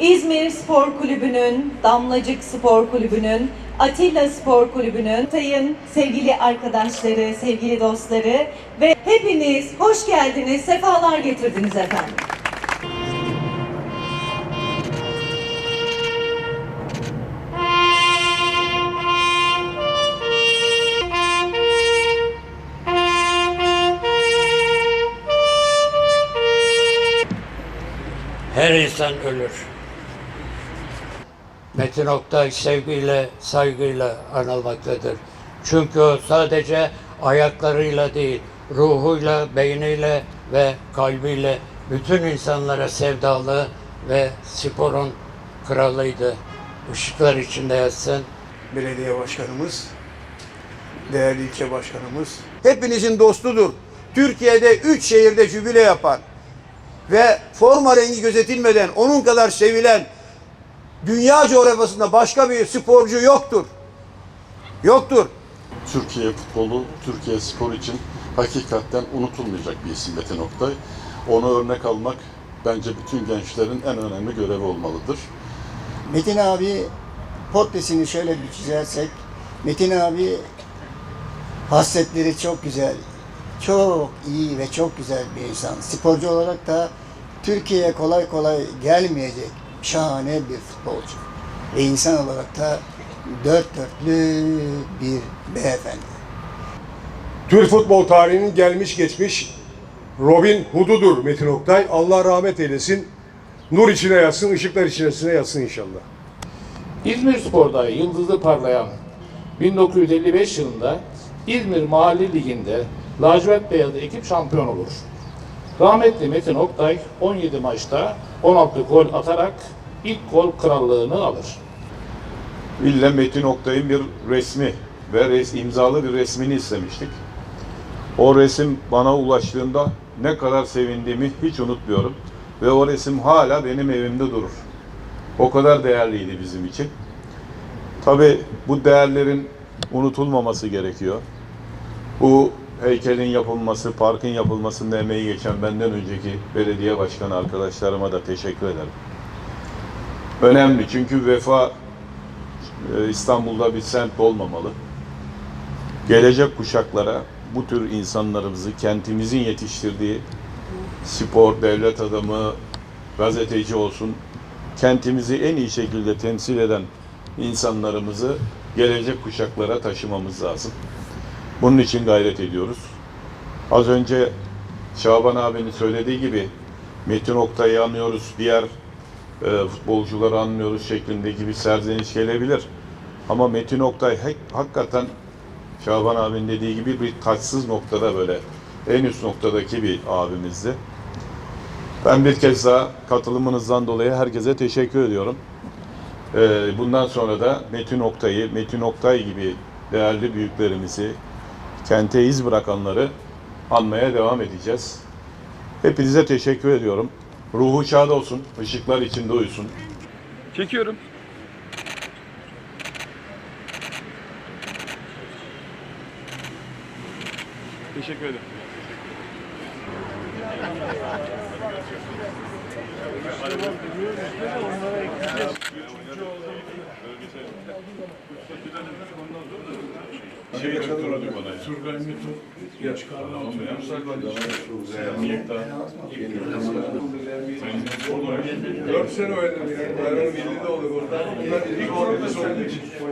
İzmir Spor Kulübü'nün, Damlacık Spor Kulübü'nün, Atilla Spor Kulübü'nün, sayın sevgili arkadaşları, sevgili dostları ve hepiniz hoş geldiniz, sefalar getirdiniz efendim. Her insan ölür. Metin Oktay sevgiyle, saygıyla anılmaktadır. Çünkü o sadece ayaklarıyla değil, ruhuyla, beyniyle ve kalbiyle bütün insanlara sevdalı ve sporun kralıydı. Işıklar içinde yatsın. belediye başkanımız, değerli ilçe başkanımız. Hepinizin dostudur. Türkiye'de üç şehirde jübile yapan ve forma rengi gözetilmeden onun kadar sevilen dünya coğrafyasında başka bir sporcu yoktur. Yoktur. Türkiye futbolu, Türkiye spor için hakikaten unutulmayacak bir isim Metin Oktay. Onu örnek almak bence bütün gençlerin en önemli görevi olmalıdır. Metin abi portresini şöyle bir çizersek Metin abi hasletleri çok güzel. Çok iyi ve çok güzel bir insan. Sporcu olarak da Türkiye'ye kolay kolay gelmeyecek şahane bir futbolcu. Ve insan olarak da dört dörtlük bir beyefendi. Türk futbol tarihinin gelmiş geçmiş Robin Hood'udur Metin Oktay. Allah rahmet eylesin. Nur içine yatsın, ışıklar içine yatsın inşallah. İzmir Spor'da yıldızı parlayan 1955 yılında İzmir Mahalli Ligi'nde lacivert beyazlı ekip şampiyon olur. Rahmetli Metin Oktay 17 maçta 16 gol atarak ilk gol krallığını alır. İlle Metin Oktay'ın bir resmi ve res, imzalı bir resmini istemiştik. O resim bana ulaştığında ne kadar sevindiğimi hiç unutmuyorum. Ve o resim hala benim evimde durur. O kadar değerliydi bizim için. Tabi bu değerlerin unutulmaması gerekiyor. Bu heykelin yapılması, parkın yapılmasında emeği geçen benden önceki belediye başkanı arkadaşlarıma da teşekkür ederim. Önemli çünkü vefa e, İstanbul'da bir semt olmamalı. Gelecek kuşaklara bu tür insanlarımızı, kentimizin yetiştirdiği spor, devlet adamı, gazeteci olsun, kentimizi en iyi şekilde temsil eden insanlarımızı gelecek kuşaklara taşımamız lazım. Bunun için gayret ediyoruz. Az önce Şaban abinin söylediği gibi Metin Oktay'ı anıyoruz, diğer e, futbolcuları anlıyoruz şeklindeki bir serzeniş gelebilir. Ama Metin Oktay hak- hakikaten Şaban abinin dediği gibi bir taçsız noktada böyle en üst noktadaki bir abimizdi. Ben bir kez daha katılımınızdan dolayı herkese teşekkür ediyorum. Ee, bundan sonra da Metin Oktay'ı, Metin Oktay gibi değerli büyüklerimizi, kente iz bırakanları anmaya devam edeceğiz. Hepinize teşekkür ediyorum. Ruhu şad olsun, ışıklar içinde uyusun. Çekiyorum. Teşekkür ederim. Şey götürdü bana ya. Turgay Metin. Ya çıkardım. Dört sene oynadım. Bayramın birliği de olur. Oradan bunlar ilk orada sonunda